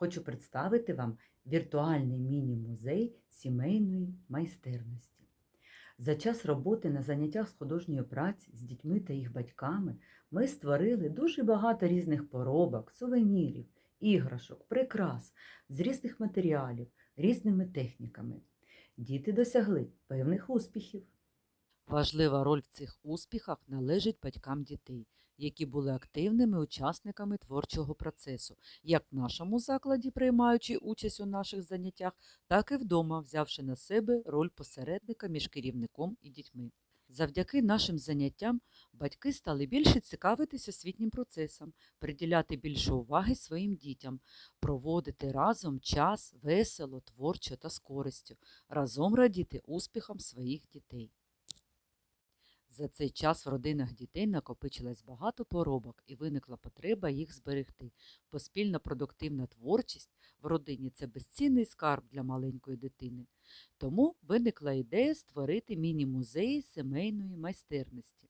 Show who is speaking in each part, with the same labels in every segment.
Speaker 1: хочу представити вам віртуальний міні-музей сімейної майстерності. За час роботи на заняттях з художньої праці з дітьми та їх батьками ми створили дуже багато різних поробок, сувенірів, іграшок, прикрас з різних матеріалів, різними техніками. Діти досягли певних успіхів.
Speaker 2: Важлива роль в цих успіхах належить батькам дітей, які були активними учасниками творчого процесу, як в нашому закладі, приймаючи участь у наших заняттях, так і вдома, взявши на себе роль посередника між керівником і дітьми. Завдяки нашим заняттям батьки стали більше цікавитись освітнім процесом, приділяти більше уваги своїм дітям, проводити разом час весело, творчо та з користю, разом радіти успіхам своїх дітей. За цей час в родинах дітей накопичилось багато поробок і виникла потреба їх зберегти, бо спільна продуктивна творчість в родині це безцінний скарб для маленької дитини. Тому виникла ідея створити міні-музеї сімейної майстерності.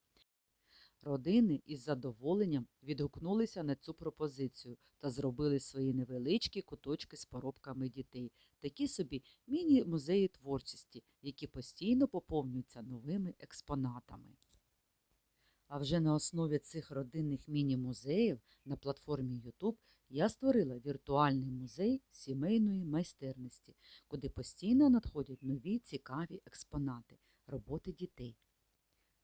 Speaker 2: Родини із задоволенням відгукнулися на цю пропозицію та зробили свої невеличкі куточки з поробками дітей, такі собі міні-музеї творчості, які постійно поповнюються новими експонатами. А вже на основі цих родинних міні-музеїв на платформі YouTube я створила віртуальний музей сімейної майстерності, куди постійно надходять нові цікаві експонати роботи дітей.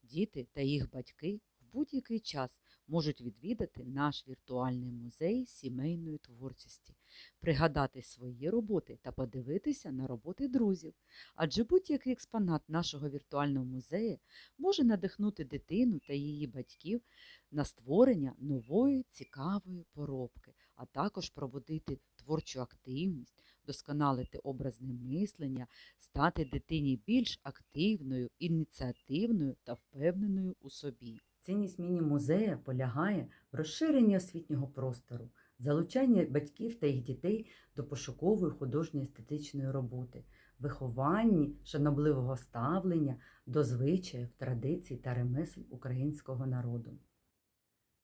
Speaker 2: Діти та їх батьки будь-який час можуть відвідати наш віртуальний музей сімейної творчості, пригадати свої роботи та подивитися на роботи друзів. Адже будь-який експонат нашого віртуального музею може надихнути дитину та її батьків на створення нової цікавої поробки, а також пробудити творчу активність, досконалити образне мислення, стати дитині більш активною, ініціативною та впевненою у собі.
Speaker 1: Цінність міні-музея полягає в розширенні освітнього простору, залучанні батьків та їх дітей до пошукової художньої естетичної роботи, вихованні шанобливого ставлення до звичаїв, традицій та ремесел українського народу.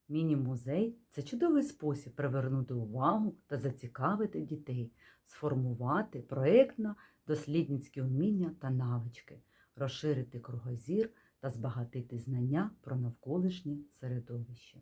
Speaker 1: Міні-музей це чудовий спосіб привернути увагу та зацікавити дітей, сформувати проєктно-дослідницькі вміння та навички, розширити кругозір та збагатити знання про навколишнє середовище.